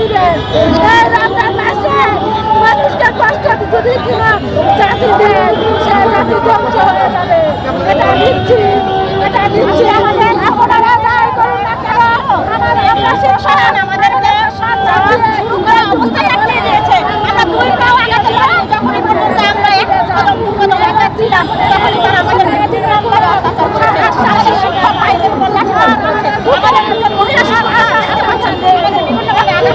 দিবেন। এই রাতের মাসে মানুষকে কষ্ট যদি কিনা জাতি দেন সে জাতি ধ্বংস হয়ে যাবে। এটা আমাদের আপনারা যাই করুন না কেন আমার আমরা শেষ হন আমাদেরকে অবস্থায় আটকে দিয়েছে আমরা দুই পাও আগাতে পারি যখন পর্যন্ত আমরা এক কদম দু কদম আগাচ্ছিলাম তখন তারা আমাদেরকে তিন নম্বর আশ্বাসের শিক্ষা পাইতে বললাম আমাদের মহিলা শিক্ষা আশ্বাসন আমাদের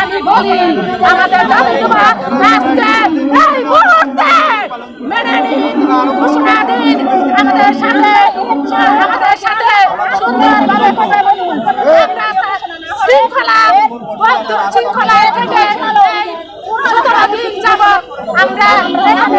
আমি বলি আমাদের দাবি তোমার আজকে এই মুহূর্তে মেনে নিন ঘোষণা দিন আমাদের সাথে আমাদের সাথে সুন্দরভাবে কথা বলুন। শৃঙ্খলা শৃঙ্খলায় থেকে এই সতেরো দিন যাব আমরা এখানে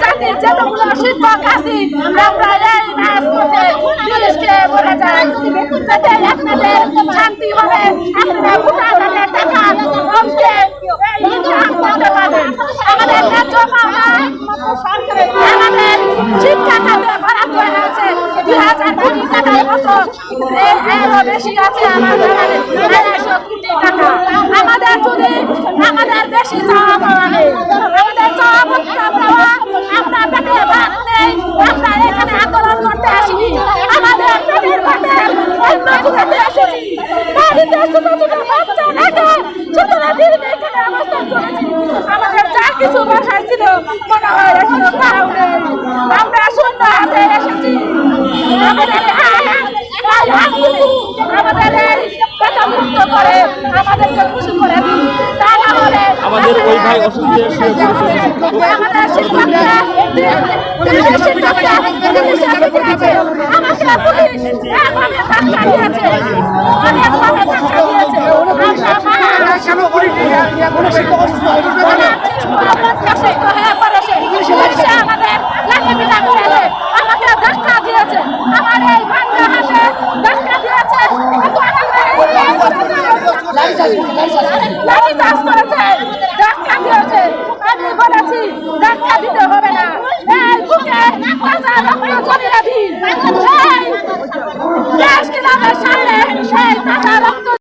জাতির যতগুলো শিক্ষক আছি, আমরা এই রাজপথে পুলিশকে বলে যাই। যাতে আপনাদের শান্তি হবে, আপনারা ভোটারদের টাকা অঙ্কে করতে আমাদের হাজার যদি আমাদের বেশি চাওয়া আমাদের চাওয়া পাওয়া পাওয়া আমরা পেটে ভাত নেই আমরা এখানে আন্দোলন করতে আসিনি আমাদের পেটের ভাতে অন্য জুড়াতে এসেছি বাড়িতে ছোট ছোট বাচ্চা রেখে ছোটরা দিন এখানে অবস্থান করেছি আমাদের যা কিছু বাসায় ছিল মনে হয় এখনও তাও নেই আমরা শূন্য হাতে এসেছি আমাদের এই হাত, এই হাতগুলি আমাদের এই মুক্ত করে আমাদেরকে খুশি করে দিন তা না হলে আমাদের ওই ভাই অসুস্থ। আমাদের শিক্ষকরা শিক্ষকরা আমাকে পুলিশ ধাক্কা দিয়েছে ধাক্কা আমাকে ধাক্কা দিয়েছে আমার এই ভাঙ্গা হাসে ধাক্কা দিয়েছে ধাক্কা দিয়েছে আমি বলেছি ধাক্কা দিতে হবে না এই বুকে তাজা রক্ত জমিয়ে দিন এই দেশ কীভাবে সামনে সেই তাজা